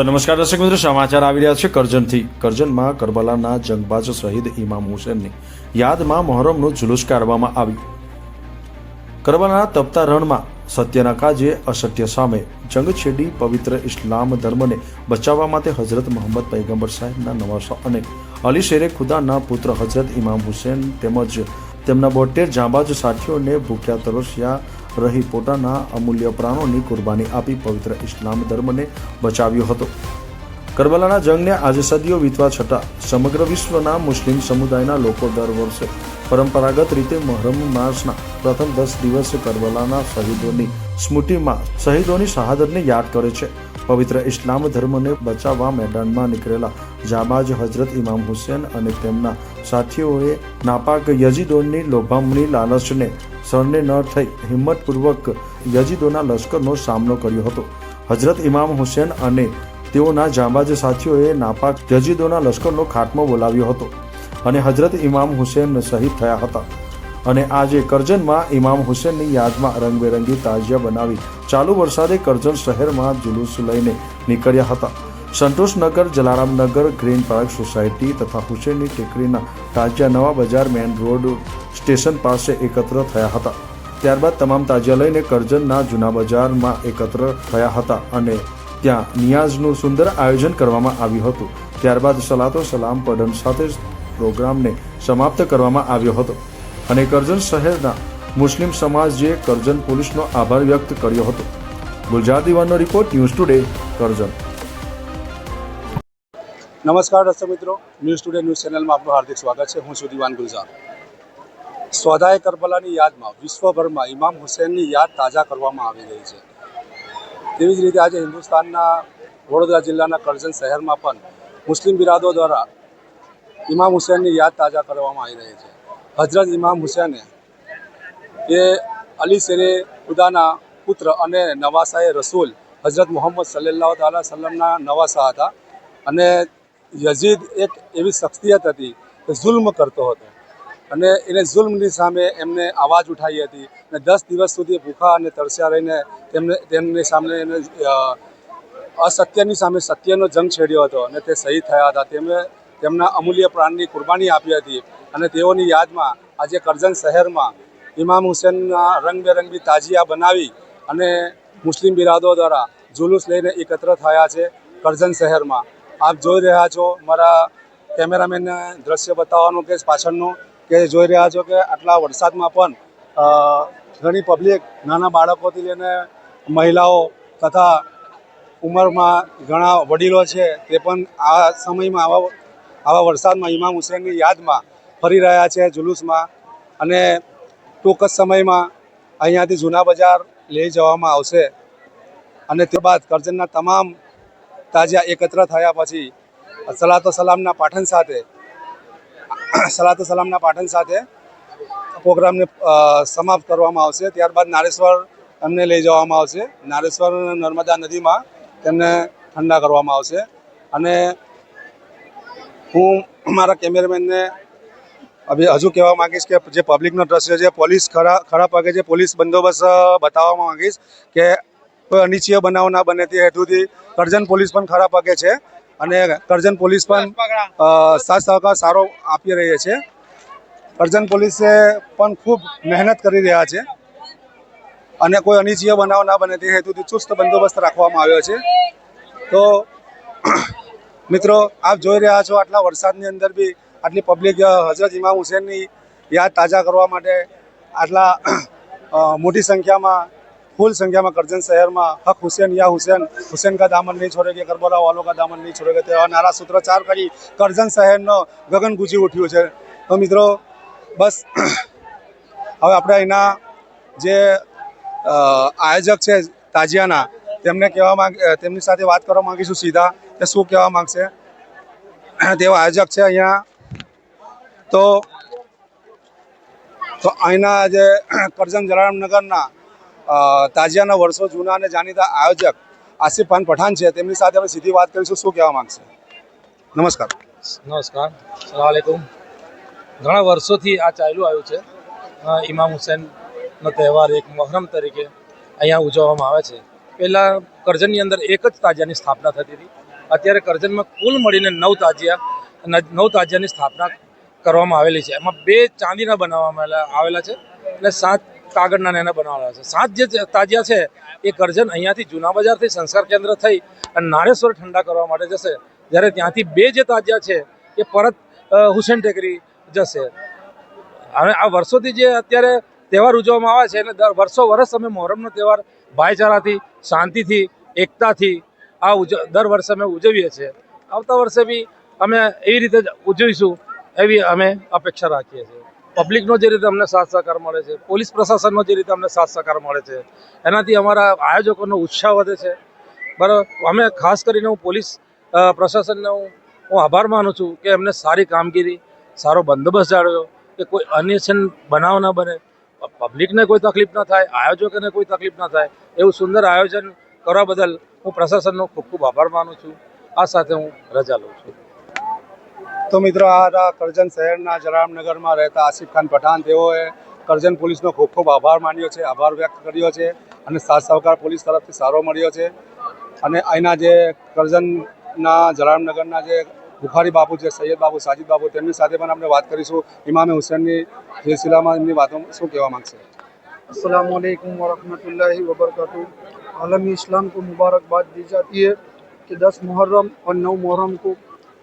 તો નમસ્કાર દર્શક મિત્રો, સમાચાર આવી રહ્યા છે કરજણથી. કરજણમાં કરબલાના જંગબાજ શહીદ ઇમામ હુસેનની યાદમાં મોહરમનું જુલુસ કાઢવામાં આવ્યું કરબલાના તપતા રણમાં સત્યના કાજે અસત્ય સામે જંગ છેડી પવિત્ર ઇસ્લામ ધર્મને બચાવવા માટે હઝરત મોહમ્મદ પૈગંબર સાહેબના નવાસો અને અલી શેરે ખુદાના પુત્ર હઝરત ઇમામ હુસેન તેમજ તેમના બોટેર જાંબાજ સાથીઓને ભૂખ્યા તરસ્યા રહી પોતાના અમૂલ્ય પ્રાણોની કુરબાની આપી પવિત્ર ઇસ્લામ ધર્મને બચાવ્યો હતો. કરબલાના જંગને આજે સદીઓ વીતવા છતાં સમગ્ર વિશ્વના મુસ્લિમ સમુદાયના લોકો દર વર્ષે પરંપરાગત રીતે મહરમ માસના પ્રથમ દસ દિવસ કરબલાના શહીદોની સ્મૃતિમાં શહીદોની શહાદતને યાદ કરે છે. પવિત્ર ઇસ્લામ ધર્મને બચાવવા મેદાનમાં નીકળેલા જાબાજ હજરત ઇમામ હુસેન અને તેમના સાથીઓએ નાપાક યજીદોની લોભામણી લાલચને સરને ન થઈ હિંમતપૂર્વક યજીદોના લશ્કરનો સામનો કર્યો હતો. હજરત ઇમામ હુસેન અને તેઓના જાંબાજ સાથીઓએ નાપાક યજીદોના લશ્કરનો ખાત્મો બોલાવ્યો હતો અને હજરત ઇમામ હુસેન શહીદ થયા હતા. અને આજે કરજણમાં ઇમામ હુસેનની યાદમાં રંગબેરંગી તાજિયા બનાવી ચાલુ વરસાદે કરજણ શહેરમાં જુલુસ લઈને નીકળ્યા હતા. Santoshnagar Jalaramnagar Green Park Society તથા હુસેનની ટેકરીના તાજિયા નવા બજાર મેન રોડ સ્ટેશન પાસે એકત્ર થયા હતા. ત્યારબાદ તમામ તાજિયા લઈને કરજણના જૂના બજારમાં એકત્ર થયા હતા અને ત્યાં નિયાઝનું સુંદર આયોજન કરવામાં આવ્યું હતું. ત્યારબાદ સલાતો સલામ પડન સાથે પ્રોગ્રામને સમાપ્ત કરવામાં આવ્યો હતો અને કરજણ શહેરના મુસ્લિમ સમાજે કરજણ પોલીસનો આભાર વ્યક્ત કર્યો હતો. ગુલજાર દિવાનો રિપોર્ટ ન્યૂઝ ટુડે કરજણ. નમસ્કાર દર્શક મિત્રો. ન્યૂઝ ટુડે ન્યૂઝ ચેનલમાં આપનું હાર્દિક સ્વાગત છે. હું છું દિવાન ગુલઝાર. સ્વદાય કરબલાની યાદમાં વિશ્વભરમાં ઇમામ હુસેનની યાદ તાજા કરવામાં આવી રહી છે. તેવી જ રીતે આજે હિન્દુસ્તાનના વડોદરા જિલ્લાના કરજણ શહેરમાં પણ મુસ્લિમ બિરાદો દ્વારા ઇમામ હુસેનની યાદ તાજા કરવામાં આવી રહી છે. હજરત ઇમામ હુસેને એ અલી શેરે ખુદાના પુત્ર અને નવાસાએ રસૂલ હજરત મોહમ્મદ સલ્લાહ તાલા સલ્લમના નવાસા હતા અને યઝીદ એક એવી શખ્સિયત હતી કે જુલ્મ કરતો હતો. અને એને જુલ્મની સામે એમને અવાજ ઉઠાવી હતી અને દસ દિવસ સુધી ભૂખા અને તરસ્યા રહીને તેમને, તેમની સામે એને અસત્યની સામે સત્યનો જંગ છેડ્યો હતો અને તે શહીદ થયા હતા. તેમણે તેમના અમૂલ્ય પ્રાણની કુરબાની આપી હતી અને તેઓની યાદમાં આજે કરજણ શહેરમાં ઇમામ હુસેનના રંગબેરંગી તાજિયા બનાવી અને મુસ્લિમ બિરાદો દ્વારા જુલુસ લઈને એકત્ર થયા છે કરજણ શહેરમાં. આપ જોઈ રહ્યા છો મારા કેમેરામેનને દ્રશ્ય બતાવવાનું કે પાછળનું કે જોઈ રહ્યા છો કે આટલા વરસાદમાં પણ ઘણી પબ્લિક નાના બાળકોથી લઈને મહિલાઓ તથા ઉંમરમાં ઘણા વડીલો છે તે પણ આ સમયમાં આવા આવા વરસાદમાં ઇમામ હુસેનની યાદમાં ફરી રહ્યા છે જુલુસમાં અને ટૂંક જ સમયમાં અહીંયાથી જૂના બજાર લઈ જવામાં આવશે. અને ત્યારબાદ કરજણના તમામ તાજિયા એકત્ર થયા પછી સલાતો સલામના પાઠન સાથે, સલાતો સલામના પાઠન સાથે પ્રોગ્રામને સમાપ્ત કરવામાં આવશે. ત્યારબાદ નારેશ્વર એમને લઈ જવામાં આવશે. નારેશ્વર નર્મદા નદીમાં તેમને ઠંડા કરવામાં આવશે. અને હું મારા કેમેરામેનને હજુ કહેવા માંગીશ કે જે પબ્લિકનો દ્રશ્ય છે, પોલીસ ખરા ખરા પગે છે, પોલીસ બંદોબસ્ત બતાવવા માગીશ કે કોઈ અનિચ્છીય બનાવ ના બને તે હેતુથી કરજણ પોલીસ પણ ખરા પગે છે અને કરજણ પોલીસ પણ સાથ સહકાર સારો આપી રહી છે. કરજણ પોલીસે પણ ખૂબ મહેનત કરી રહ્યા છે અને કોઈ અનિચ્છીય બનાવ ના બને તે હેતુથી ચુસ્ત બંદોબસ્ત રાખવામાં આવ્યો છે. તો, મિત્રો, આપ જોઈ રહ્યા છો આટલા વરસાદની અંદર બી આટલી પબ્લિક હજરત ઇમામ હુસેનની યાદ તાજા કરવા માટે આટલા મોટી સંખ્યામાં ફૂલ સંખ્યામાં કરજણ શહેરમાં હક હુસેન, યા હુસેન હુસેન કા દામન નહીં છોડેગે કરબલા વાલો કા દામન નહીં છોડેગે તેવા નારા સૂત્રોચ્ચાર કરી કરજણ શહેરનો ગગન ગુજી ઉઠ્યું છે. તો મિત્રો, બસ, હવે આપણે અહીંના જે આયોજક છે તાજિયાના, તેમને કહેવા માંગ તેમની સાથે વાત કરવા માંગીશું સીધા કે શું કહેવા માંગશે. તેઓ આયોજક છે અહીંયા. તો તો અહીંના જે કરજણ જલારામનગરના તાજિયાના વર્ષો જૂના અને જાણીતા આયોજક આસિફ ખાન પઠાણ છે. તેમની સાથે આપણે સીધી વાત કરીશું. શું કહેવા માંગશે? નમસ્કાર. નમસ્કાર. સલામલેકુમ ઘણા વર્ષોથી આ ચાલ્યું આવ્યું છે. ઇમામ હુસેનનો તહેવાર એક મહરમ તરીકે અહીંયા ઉજવવામાં આવે છે. પહેલાં કરજણની અંદર એક જ તાજિયાની સ્થાપના થતી હતી. અત્યારે કરજણમાં કુલ મળીને નવ તાજિયા નવ તાજિયાની સ્થાપના કરવામાં આવેલી છે. એમાં બે ચાંદીના બનાવવામાં આવેલા છે અને સાત કાગળના એના બનાવેલા છે. સાત જે તાજિયા છે, એ કરજન અહીંયાથી જૂના બજારથી સંસ્કાર કેન્દ્ર થઈ અને નારેશ્વર ઠંડા કરવા માટે જશે. જ્યારે ત્યાંથી બે જે તાજિયા છે, એ પરત હુસેન ટેકરી જશે. હવે આ વર્ષોથી જે અત્યારે તહેવાર ઉજવવામાં આવે છે અને દર વર્ષો વર્ષ અમે મોહરમનો તહેવાર, ભાઈચારાથી, શાંતિથી, એકતાથી આ ઉજ, દર વર્ષે અમે ઉજવીએ છીએ. આવતા વર્ષે બી અમે એવી રીતે જ ઉજવીશું, એવી અમે અપેક્ષા રાખીએ છીએ. પબ્લિકનો જે રીતે અમને સાથ સહકાર મળે છે, પોલીસ પ્રશાસનનો જે રીતે અમને સાથ સહકાર મળે છે, એનાથી અમારા આયોજકોનો ઉત્સાહ વધે છે. બરાબર? અમે ખાસ કરીને હું પોલીસ પ્રશાસનને હું હું આભાર માનું છું કે એમને સારી કામગીરી, સારો બંદોબસ્ત જાળવ્યો, કે કોઈ અનિચ્છન બનાવ ન બને. પબ્લિકને કોઈ તકલીફ ન થાય, આયોજકોને કોઈ તકલીફ ન થાય, એવું સુંદર આયોજન કરવા બદલ હું પ્રશાસનનો ખૂબ ખૂબ આભાર માનું છું. આ સાથે હું રજા લઉં છું. તો મિત્રો આ હતા કરજણ શહેરના જલારામનગરમાં રહેતા આસિફ ખાન પઠાણ તેઓએ કરજણ પોલીસનો ખૂબ ખૂબ આભાર માન્યો છે આભાર વ્યક્ત કર્યો છે અને સાથ સહકાર પોલીસ તરફથી સારો મળ્યો છે અને અહીંના જે કરજણના જલારામનગરના જે બુખારી બાપુ છે સૈયદ બાબુ સાજિદ બાબુ તેમની સાથે પણ આપણે વાત કરીશું ઇમામે હુસેનની સિલસિલામાં એમની વાતો શું કહેવા માંગશે असलकम वरहमतुल्लाहि वबरकातुहू आलमी इस्लाम को मुबारकबाद दी जाती है कि 10 मुहर्रम और 9 मुहर्रम को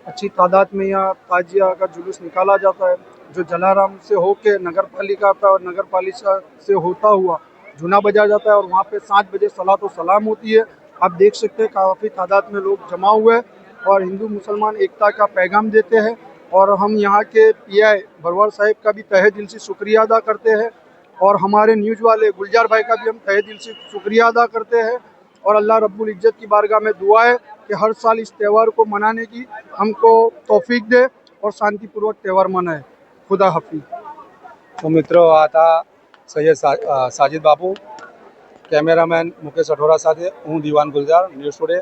अच्छी तादाद में यहाँ ताजिया का जुलूस निकाला जाता है, जो जलाराम से होके नगर पालिका का और नगर पालिका से होता हुआ जूना बाज़ार जाता है और वहाँ पे सात बजे सलात व सलाम होती है। आप देख सकते हैं काफ़ी तादाद में लोग जमा हुए और हिंदू मुसलमान एकता का पैगाम देते हैं और हम यहाँ के पीआई भरवार साहिब का भी तहे दिल से शुक्रिया अदा करते हैं और हमारे न्यूज़ वाले गुलजार भाई का भी हम तहे दिल से शुक्रिया अदा करते हैं और अल्लाह रब्बुल इज़्ज़त की बारगाह में दुआ है कि हर साल इस त्यौहार को मनाने की हमको तौफीक दे और शांतिपूर्वक त्यौहार मनाए खुदा हाफिज़ તો મિત્રો આ હતા સૈયદ સા- અ, સાજિદ બાપુ કેમેરામેન મુકેશ અઠોરા સાથે હું દિવાન ગુલજાર ન્યૂઝ ટુડે